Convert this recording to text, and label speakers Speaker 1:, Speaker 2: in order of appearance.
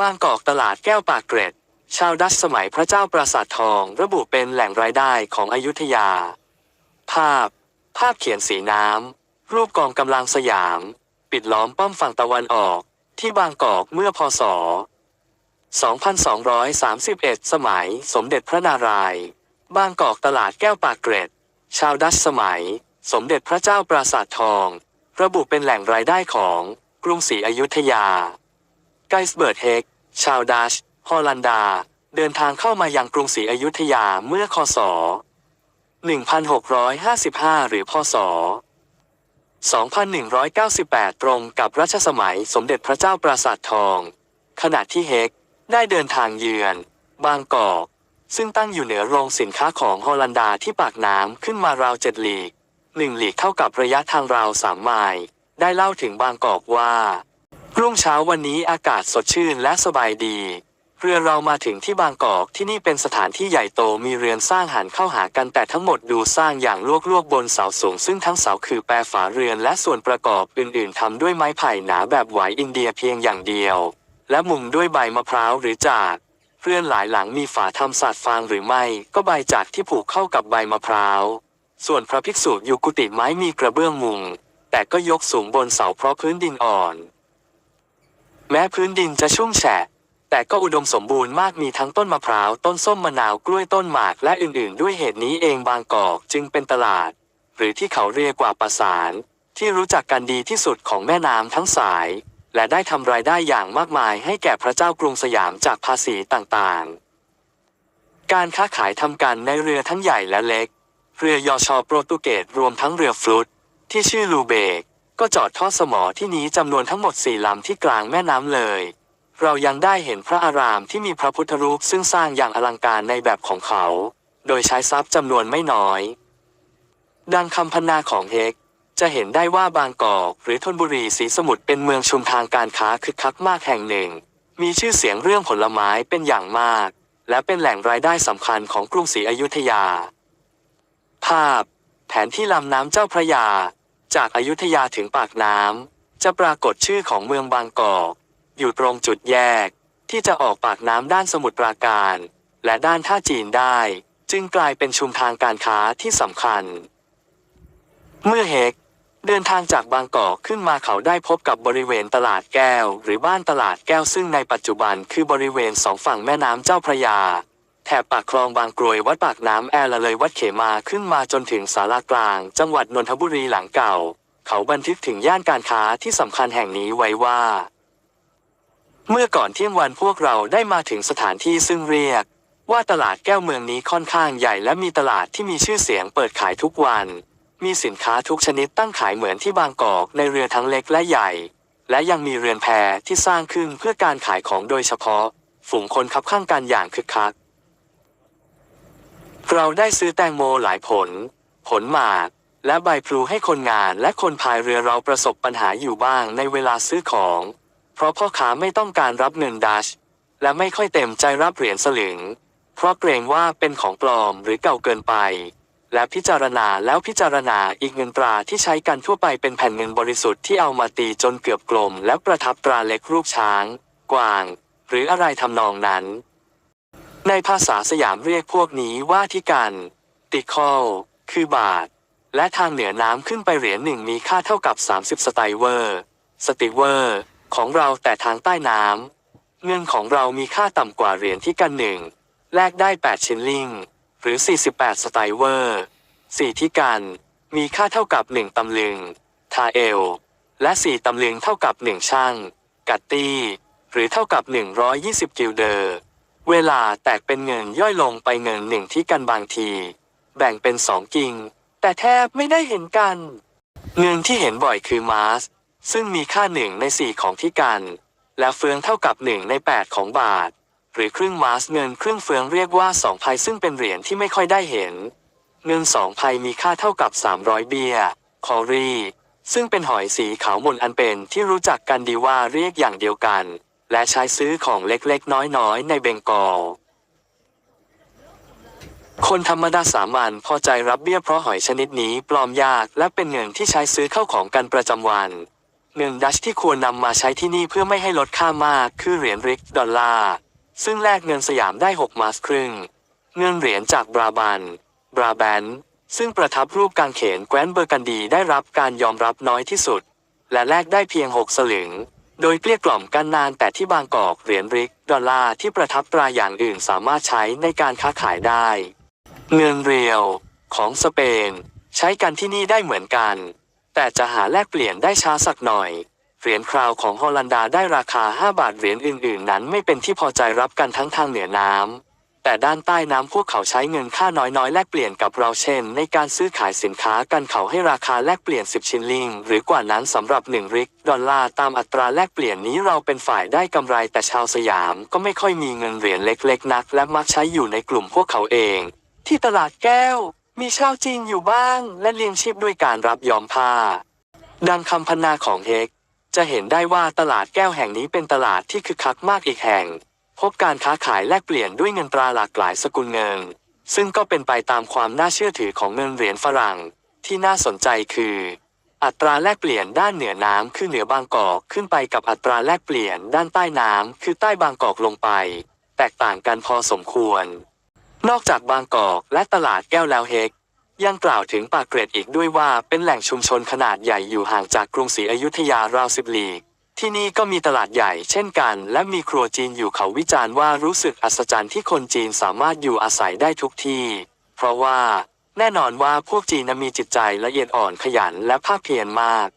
Speaker 1: บางกอกตลาดแก้วปากเกร็ด ชาวดัชสมัยพระเจ้าปราสาททอง ระบุเป็นแหล่งรายได้ของอยุธยา ภาพ ภาพเขียนสีน้ำ รูปกองกำลังสยาม ปิดล้อมป้อมฝั่งตะวันออก ที่บางกอกเมื่อพศ 2231 สมัยสมเด็จพระนารายณ์บางกอกตลาดแก้วปากเกร็ด ชาวดัชสมัย สมเด็จพระเจ้าปราสาททอง ระบุเป็นแหล่งรายได้ของกรุงศรีอยุธยา ไกส์เบิร์ดเฮก ชาวดัช ฮอลันดา เดินทางเข้ามายังกรุงศรีอยุธยาเมื่อคศ 1655 หรือพศ 2198 ตรงกับรัชสมัยสมเด็จพระเจ้าปราสาททอง ขณะที่เฮกได้เดินทางเยือน บางกอก ซึ่งตั้งอยู่เหนือโรงสินค้าของฮอลันดาที่ปากน้ำขึ้นมาราวเจ็ดหลีกหนึ่งหลีกเท่ากับระยะทางราวสามไมล์ได้เล่าถึงบางกอกว่า รุ่งเช้าวันนี้อากาศสดชื่นและสบายดี เรือเรามาถึงที่บางกอกที่นี่เป็นสถานที่ใหญ่โตมีเรือนสร้างหันเข้าหากันแต่ทั้งหมดดูสร้างอย่างลวกลวกบนเสาสูง ซึ่งทั้งเสาคือแปรฝาเรือนและส่วนประกอบอื่นๆทำด้วยไม้ไผ่หนาแบบหวอินเดียเพียงอย่างเดียว และมุงด้วยใบมะพร้าวหรือจากเรือนหลายหลังมีฝาทำสาดฟางหรือไม่ ก็ใบจากที่ผูกเข้ากับใบมะพร้าว ส่วนพระภิกษุอยู่กุฏิไม้มีกระเบื้องมุงแต่ก็ยกสูงบนเสาเพราะพื้นดินอ่อน แม้พื้นดินจะชุ่มแฉะ แต่ก็อุดมสมบูรณ์มากมีทั้งต้นมะพร้าว ต้นส้มมะนาวกล้วยต้นหมากและอื่นๆ ด้วยเหตุนี้เองบางกอกจึงเป็นตลาด หรือที่เขาเรียกว่าปราสารที่รู้จักกันดีที่สุดของแม่น้ำทั้งสาย และได้ทำรายได้อย่างมากมายให้แก่พระเจ้ากรุงสยามจากภาษีต่างๆการค้าขายทำกันในเรือทั้งใหญ่และเล็ก เรือยอชอโปรตุเกสรวมทั้งเรือฟลุตที่ชื่อลูเบก ก็จอดทอดสมอที่นี้จำนวนทั้งหมดสี่ลำที่กลางแม่น้ำเลย เรายังได้เห็นพระอารามที่มีพระพุทธรูปซึ่งสร้างอย่างอลังการในแบบของเขา โดยใช้ทรัพย์จำนวนไม่น้อย ดังคำพรรณนาของเฮกจะเห็นได้ว่าบางกอกหรือธนบุรีศรีสมุทรเป็นเมืองชุมทางการค้าคึกคักมากแห่งหนึ่ง มีชื่อเสียงเรื่องผลไม้เป็นอย่างมาก และเป็นแหล่งรายได้สำคัญของกรุงศรีอยุธยา ภาพ แผนที่ลำน้ำเจ้าพระยา จากอายุทยาถึงปากน้ำจะปรากฏชื่อของเมืองบางกอก อยู่ตรงจุดแยก ที่จะออกปากน้ำด้านสมุทรปราการ และด้านท่าจีนได้ จึงกลายเป็นชุมทางการค้าที่สำคัญ เมื่อเฮกเดินทางจากบางกอกขึ้นมาเขาได้พบกับบริเวณตลาดแก้ว หรือบ้านตลาดแก้วซึ่งในปัจจุบันคือบริเวณสองฝั่งแม่น้ำเจ้าพระยา แถบปากคลองบางกรวยวัดปากน้ำแอร์ละเลยวัดเขมาขึ้นมาจนถึงสารากลาง จังหวัดนนทบุรีหลังเก่า เขาบันทึกถึงย่านการค้าที่สำคัญแห่งนี้ไว้ว่า เมื่อก่อนเที่ยงวันพวกเราได้มาถึงสถานที่ซึ่งเรียก ว่าตลาดแก้วเมืองนี้ค่อนข้างใหญ่และมีตลาดที่มีชื่อเสียงเปิดขายทุกวัน มีสินค้าทุกชนิดตั้งขายเหมือนที่บางกอกในเรือทั้งเล็กและใหญ่ และยังมีเรือนแพที่สร้างขึ้นเพื่อการขายของโดยเฉพาะ ฝูงคนคับข้างกันอย่างคึกคัก เราได้ซื้อแตงโมหลายผล ผลหมาก และใบพลูให้คนงานและคนพายเรือเราประสบปัญหาอยู่บ้างในเวลาซื้อของ เพราะพ่อค้าไม่ต้องการรับเงินดัช และไม่ค่อยเต็มใจรับเหรียญสลึง เพราะเกรงว่าเป็นของปลอมหรือเก่าเกินไป และพิจารณาแล้วพิจารณาอีกเงินตราที่ใช้กันทั่วไปเป็นแผ่นเงินบริสุทธิ์ที่เอามาตีจนเกือบกลม และประทับตราเล็กรูปช้าง กวาง หรืออะไรทำนองนั้น ในภาษาสยามเรียกพวกนี้ว่าที่กันติคอลคือบาท และทางเหนือน้ำขึ้นไปเหรียญหนึ่งมีค่าเท่ากับ 30 สไตเวอร์ สติเวอร์ ของเราแต่ทางใต้น้ำเงินของเรามีค่าต่ำกว่าเหรียญที่กันหนึ่งแลกได้ 8 ชิลลิง หรือ 48 สไตเวอร์4ที่กัน มีค่าเท่ากับ 1 ตำลึง ทาเอล และ 4 ตำลึงเท่ากับ 1 ช่าง กัตตี้ หรือเท่ากับ 120 กิลเดอร์ เวลาแตกเป็นเงินย่อยลงไปเงินหนึ่งที่กันบางที แบ่งเป็นสองกิ่ง แต่แทบไม่ได้เห็นกัน เงินที่เห็นบ่อยคือมาสซึ่งมีค่าหนึ่งในสี่ของที่กัน และเฟืองเท่ากับหนึ่งในแปดของบาท หรือครึ่งมาสเงินครึ่งเฟืองเรียกว่าสองไพซึ่งเป็นเหรียญที่ไม่ค่อยได้เห็น เงินสองไพมีค่าเท่ากับ 300 เบียร์คอรีซึ่งเป็นหอยสีขาวมนอันเป็นที่รู้จักกันดีว่าเรียกอย่างเดียวกัน และใช้ซื้อของเล็กๆ น้อยๆ ในเบงกอล คนธรรมดาสามัญพอใจรับเบี้ยเพราะหอยชนิดนี้ปลอมยากและเป็นเงินที่ใช้ซื้อเข้าของกันประจำวันเงินดัชที่ควรนำมาใช้ที่นี่เพื่อไม่ให้ลดค่ามากคือเหรียญริกดอลลาร์ซึ่งแลกเงินสยามได้ 6 มาสครึ่ง เงินเหรียญจากบราบัน บราแบน ซึ่งประทับรูปกางเขนแคว้นเบอร์กันดีได้รับการยอมรับน้อยที่สุด และแลกได้เพียง 6 สลึง โดยเกลี้ยกล่อมกันนานแต่ที่บางกอกเหรียญริกดอลลาร์ที่ประทับตราอย่างอื่นสามารถใช้ในการค้าขายได้เงินเรียว ของสเปน ใช้กันที่นี่ได้เหมือนกัน แต่จะหาแลกเปลี่ยนได้ช้าสักหน่อยเหรียญคราวของฮอลันดาได้ราคา 5 บาทเหรียญอื่น ๆ นั้นไม่เป็นที่พอใจรับกันทั้งทางเหนือน้ำ แต่ด้านใต้น้ำพวกเขาใช้เงินค่าน้อยๆ แลกเปลี่ยนกับเราเช่น ในการซื้อขายสินค้ากันเขาให้ราคาแลกเปลี่ยน 10 ชิลลิง หรือกว่านั้นสำหรับ 1 ริก ดอลลาร์ตามอัตราแลกเปลี่ยนนี้เราเป็นฝ่ายได้กำไรแต่ชาวสยามก็ไม่ค่อยมีเงินเหรียญเล็กๆ นัก และมักใช้อยู่ในกลุ่มพวกเขาเอง ที่ตลาดแก้ว มีชาวจีนอยู่บ้าง และเลี้ยงชีพด้วยการรับยอมผ้า ดังคำพรรณนาของเฮกจะเห็นได้ว่าตลาดแก้วแห่งนี้เป็นตลาดที่คึกคักมากอีกแห่ง พบการค้าขายแลกเปลี่ยนด้วยเงินตราหลากหลายสกุลเงิน ซึ่งก็เป็นไปตามความน่าเชื่อถือของเงินเหรียญฝรั่ง ที่น่าสนใจคือ อัตราแลกเปลี่ยนด้านเหนือน้ำคือเหนือบางกอกขึ้นไปกับอัตราแลกเปลี่ยนด้านใต้น้ำคือใต้บางกอกลงไป แตกต่างกันพอสมควร นอกจากบางกอกและตลาดแก้วแล้วเฮกยังกล่าวถึงปากเกร็ดอีกด้วยว่าเป็นแหล่งชุมชนขนาดใหญ่อยู่ห่างจากกรุงศรีอยุธยาราวสิบลีก ที่นี่ก็มีตลาดใหญ่เช่นกัน และมีครัวจีนอยู่เขาวิจารณ์ว่ารู้สึกอัศจรรย์ที่คนจีนสามารถอยู่อาศัยได้ทุกที่ เพราะว่า แน่นอนว่าพวกจีนนั้นมีจิตใจละเอียดอ่อนขยันและภาคเพียรมาก